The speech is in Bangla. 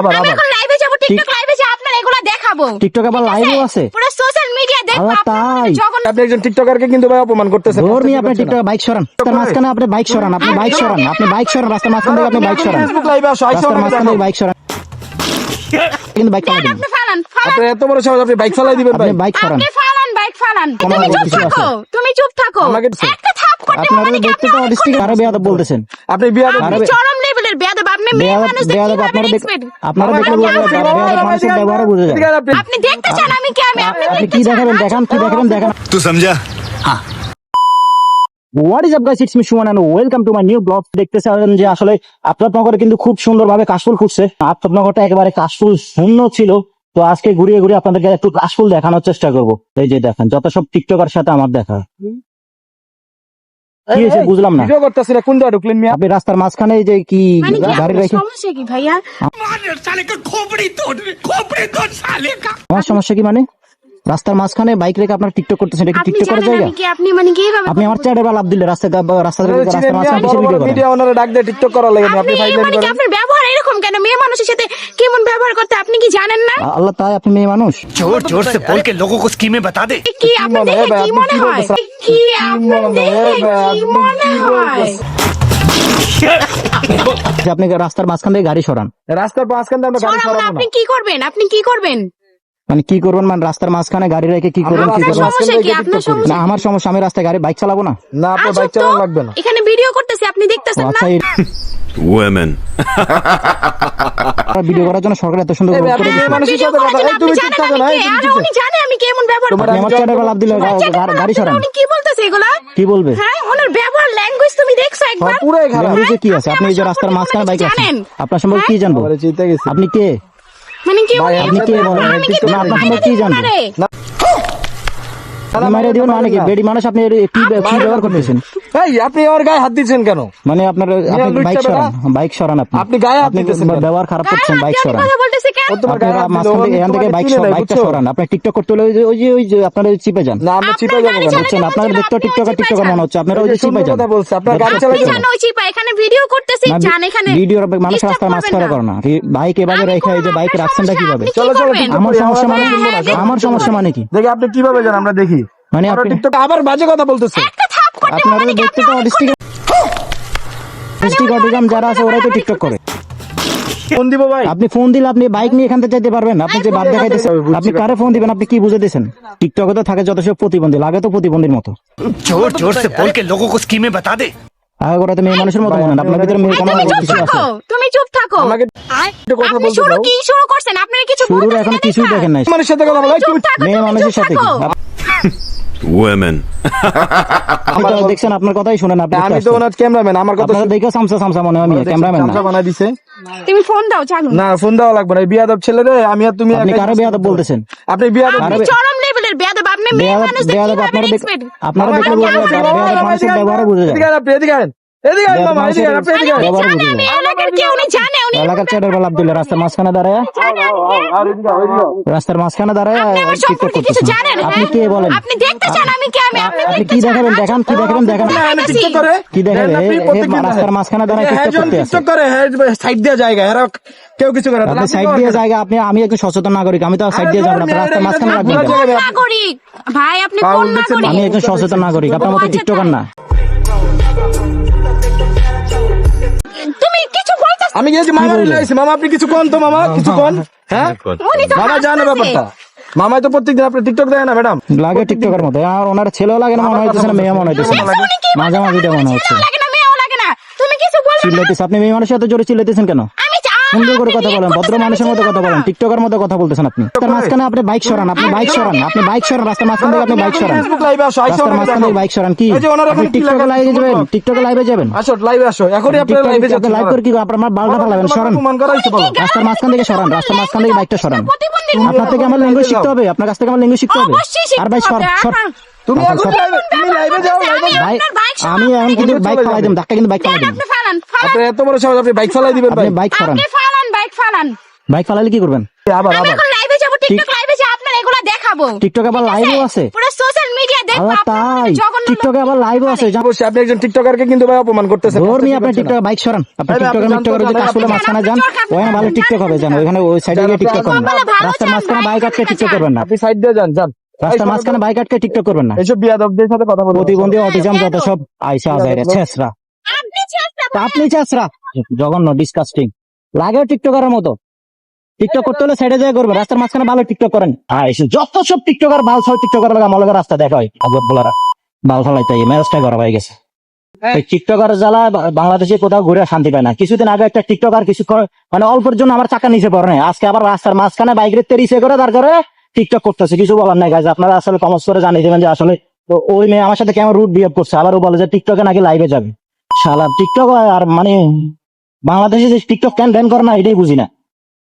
আবার আবার। লাইভে যাব টিকটক লাইভে যে আপনার এগুলা দেখাবো। টিকটক আবার লাইভও আছে? পুরো সোশ্যাল মিডিয়া দেখব তাই? আপনি একজন টিকটকারকে কিন্তু ভাই অপমান করতেছেন আপনি টিকটক বাইক সরান। রাস্তার মাঝখানে আপনি বাইক সরান আপনি বাইক সরান আপনি বাইক সরান রাস্তার মাঝখান থেকে আপনি বাইক সরান। ফেসবুক লাইভে আসো আইসো মাঝখান বাইক সরান। কিন্তু বাইক চালাই আপনি ফালান ফালান। আপনি এত বড় সাহস আপনি বাইক চালাই দিবেন ভাই। আপনি বাইক সরান। আপনি ফালান বাইক ফালান। তুমি চুপ থাকো তুমি চুপ থাকো। আমাকে একটা থাপ করতে আপনারা দেখতে তো অনেক অডিস্টিক আরও বেয়াদব বলতেছেন। আপনি বিয়া আপনি চরম লেভেলের বেয়াদব আপনার ওয়েলকাম টু নিউ ব্লগ যে আসলে কিন্তু খুব সুন্দর ভাবে কাশফুল ফুটছে। আফতাবনগরটা একেবারে কাশফুল শূন্য ছিল। তো আজকে ঘুরিয়ে ঘুরিয়ে আপনাদেরকে একটু কাশফুল দেখানোর চেষ্টা করব। এই যে দেখেন যত সব টিকটকার সাথে আমার দেখা। কি হয়েছে? বুঝলাম না। ভিডিও করতেছি না কোন দোয়া ঢুকলেন মিয়া। আপনি রাস্তার মাঝখানে যে কি মানে গাড়ি রেখে সমস্যা কি ভাইয়া? আমার সমস্যা কি মানে? রাস্তার মাঝখানে বাইক রেখে আপনার টিকটক করতেছেন এটা কি আপনি টিকটক করার জানেন জায়গা? আপনি মানে কি আপনি আমার চ্যাটে বা লাভ দিলে রাস্তা রাস্তা রাস্তার মাঝখানে ভিডিও করেন? মিডিয়া ওনারা ডাক দিয়ে টিকটক করার লাগে আপনি ফাইল করেন। এরকম কেন? মেয়ে মানুষের সাথে কেমন ব্যবহার করতে আপনি কি জানেন না? আল্লাহ তাই আপনি মেয়ে মানুষ। জোর জোর সে বলকে লোগো কো স্কিমে বাতা দে। কি আপনি দেখে কি মনে হয়? কি আপনি দেখে কি মনে হয়? আপনি রাস্তার মাঝখান থেকে গাড়ি সরান। রাস্তার মাঝখান থেকে আমরা গাড়ি সরাবো আপনি কি করবেন? আপনি কি করবেন? মানে কি করবেন? মানে রাস্তার মাঝখানে গাড়ি রেখে কি করবেন কি করবেন? না আমার সমস্যা আমি রাস্তায় গাড়ি বাইক চালাবো না। না আপনার বাইক চালানো লাগবে না। আপনি দেখতেছেন না? ভিডিও করার জন্য সরকার এত সুন্দর কথা তুমি থাকো না জানে আমি কেমন ব্যবহার করি আমার লাভ দিলে গাড়ি সরান। কি বলতেছে এগুলা? কি বলবে? হ্যাঁ ওনার ব্যবহার ল্যাঙ্গুয়েজ তুমি দেখছ একবার? খারাপ। হ্যাঁ, কি আছে? আপনি এই যে রাস্তার মাঝখানে বাইক আপনার সম্পর্কে কি হ্যাঁ? জানব? আপনি কে? মানে কি আপনি কে বলেন? কি জানব? দিবেন মানে কি? বেডি মানুষ আপনি কি কি ব্যবহার করতেছেন? এই আপনি আমার গায়ে হাত দিচ্ছেন কেন? মানে আপনার বাইক বেটা। সরান বাইক সরান আপনি। আপনি গায়ে হাত দিতেছেন ব্যবহার খারাপ করছেন বাইক সরান। কথা বলতেছে কেন? ও তোমার আপনি গায়ে হাত দিল, মাঝখান ও থেকে এখান থেকে বাইক বাইকটা সরান। আপনি টিকটক করতে হলে ওই যে- ওই যে ওই যে আপনারা ওই চিপে যান। না আমরা চিপে যাব গাড়ি কেন? চালাতে বুঝছেন আপনার দেখতে আপনি টিকটকার চিপে মনে হচ্ছে আপনারা ওই যে যে চিপে যান। বলছে, আপনার গাড়ি আপনি চালাতে আপনি জানো ওই চিপা এখানে ভিডিও করতেছি না, এখানে। ভিডিও মানুষ disturb রাস্তার করবেন করে না। বাইক এভাবে রেখে এই যে বাইক আপনার সমস্যা, কীভাবে? কি চলো চলো আমার সমস্যা মানে। আমার সমস্যা মানে কি দেখি আপনি কীভাবে যান আমরা দেখি মানে আপনি টিকটক আবার বাজে কথা বলতেছে। আপনারা দেখতে তো অডিস্টিক অডিস্টিক অডিগাম যারা আছে ওরাই তো টিকটক করে। ফোন দিব ভাই। আপনি ফোন দিলে আপনি বাইক নিয়ে এখান থেকে যেতে পারবেন আপনি যে বাদ দেখাইতেছেন আপনি কারে ফোন দিবেন আপনি কি বুঝে দিয়েছেন টিকটকে তো থাকে যত সব প্রতিবন্ধী লাগে তো প্রতিবন্ধীর মতো। জোর জোর সে কো স্কিমে বাতা দে। আগে করে তো মেয়ে মানুষের মতো মনে আপনার ভিতরে মেয়ে কোনো কিছু আছে? তুমি চুপ থাকো। আপনি শুরু কি শুরু করছেন? কিছু এখন কিছুই দেখেন না মানুষের সাথে কথা বলা মেয়ে মানুষের সাথে women. আমার আমি তো কথা দেখে দিছে। তুমি ফোন লাগবে না বিয়াদব আমি আর তুমি আপনি কারে বলতেছেন? আপনি বিয়াদব চরম লেভেলের আপনারা দেখলে আপনারা দেখলে বুঝে আপনি আমি যাবেন এলাকার কে উনি জানে উনি এলাকার চ্যাটের বেলা দিলে রাস্তার মাঝখানে দাঁড়ায়। আর এদিকে আয়, এদিকে আয়। রাস্তার মাঝখানে দাঁড়ায় টিকটক করতেছেন? আপনি? কে বলেন? আপনি দেখতে চান আমি কে আমি আপনি আপনি দেখতে কি দেখাবেন? দেখান কি দেখাবেন? দেখান। না, আমি কি দেখাবে? আপনি এ- এ প্রত্যেকদিন রাস্তার মাঝখানে দাঁড়ায় টিকটক করতে আছে। টিকটক করে, সাইড দিয়ে জায়গা এরা কেউ কিছু করে আপনি আপনি সাইড দিয়ে জায়গা আপনি আমি একজন সচেতন নাগরিক আমি তো সাইড দিয়ে যাব না, রাস্তার মাঝখানে রাখবেন ঘোরা কেন? জায়গা। কোন নাগরিক? ভাই আপনি কোন নাগরিক? আমি একজন সচেতন নাগরিক আপনার মতো আচ্ছা, টিকটকার না। তুমি কিছু আমি গেছি মামা? লাইছি মামা আপনি কিছু কোন তো মামা কিছু কোন? হ্যাঁ? মামা জানে ব্যাপারটা। মামাই তো প্রত্যেকদিন আপনি টিকটক দেয় না ম্যাডাম লাগে টিকটকের মতো। আর ওনার ছেলেও লাগে না মনে হইতেছে না মেয়ে মনে হইতেছে না। মাঝে মাঝে এটা মনে হচ্ছে। ছেলেও লাগে না মেয়েও লাগে না। তুমি কিছু বলবে না। চিল্লাইতেছে। আপনি মেয়ে মানুষের সাথে জোরে চিল্লাইতেছেন কেন? সুন্দর করে কথা বলেন ভদ্র মানুষের মতো কথা বলেন। টিকটকের মতো কথা বলতেছেন আপনি তার মাঝখানে আপনি বাইক সরান আপনি বাইক সরান আপনি বাইক সরান রাস্তার মাঝখান থেকে আপনি বাইক সরান রাস্তার মাঝখান থেকে বাইক সরান কি আপনি টিকটকে লাইভে যাবেন। টিকটকে লাইভে যাবেন আসো লাইভে আসো এখনই আপনার লাইভে যাচ্ছে লাইভ করে কি আপনার বালটা ফালাবেন সরান রাস্তার মাঝখান থেকে সরান রাস্তার মাঝখান থেকে বাইকটা সরান আপনার থেকে আমার ল্যাঙ্গুয়েজ শিখতে হবে আপনার কাছ থেকে আমার ল্যাঙ্গুয়েজ শিখতে হবে আর ভাই সর সর হ্যাঁ। তুমি আচ্ছা, এখন লাইভে তুমি লাইভে যাও ভাই। আমি এখন কিন্তু বাইক। ফালাই দিম ধাক্কা কিন্তু বাইক ফালাই আপনি ফালান ফালান আপনি এত বড় সাহস আপনি বাইক চালাই দিবেন ভাই বাইক সরান ফালান বাইক ফালাইলে কি করবেন? আবার আবার। এখন লাইভে যাব টিকটক লাইভে যে আপনার এগুলা দেখাবো। টিকটক আবার লাইভও আছে? পুরো সোশ্যাল মিডিয়া আবার তাই। টিকটকে আবার লাইভ আছে। যা- অবশ্যই আপনি একজন টিকটকারকে কিন্তু ভাই অপমান করতেছেন ধর নিয়ে আপনি টিকটক বাইক সরান। আপনি আপনি টিকটকের যদি আপনি মাঝখানে যান। ওখানে ভালো টিকটক হবে যান ওইখানে ওই সাইডে গিয়ে টিকটক করবেন না। বলে রাস্তার মাঝখানে বাইক আটকে টিকটক করবেন না। আপনি সাইড দিয়ে যান যান। রাস্তার মাঝখানে বাইক আটকে টিকটক করবেন না। এইসব বিয়াদবদের সাথে কথা বলব। প্রতিবন্ধী অটিজম যত সব আইসা আজাইরে ছেসরা আপনি তা আপনি ছেসরা জঘন্য ডিসকাস্টিং লাগে টিকটকারের মতো। টিকটক করতে হলে সাইডে যায় করবেন রাস্তার মাঝখানে ভালো টিকটক করেন। আর যত সব টিকটকার বাল সব টিকটকার লাগা করে রাস্তা দেখা হয় বলারা। বাল ফলাইতে মেজাজটা গরম হয়ে গেছে। টিকটকার জ্বালা বাংলাদেশে কোথাও ঘুরে শান্তি পায় না। কিছুদিন আগে একটা টিকটকার কিছু মানে অল্পের জন্য আমার চাকা নিচে পড়ে আজকে আবার রাস্তার মাঝখানে বাইক রিসে করে তার করে টিকটক করতেছে। কিছু বলার নাই গাছ আপনারা আসলে কমেন্টস করে জানিয়ে দেবেন যে আসলে তো ওই মেয়ে আমার সাথে কেমন রুট বিহেভ করছে। আবার ও বলে যে টিকটকে নাকি লাইভে যাবে। শালা টিকটক আর মানে বাংলাদেশে যে টিকটক কেন ব্যান করে না এটাই বুঝি না।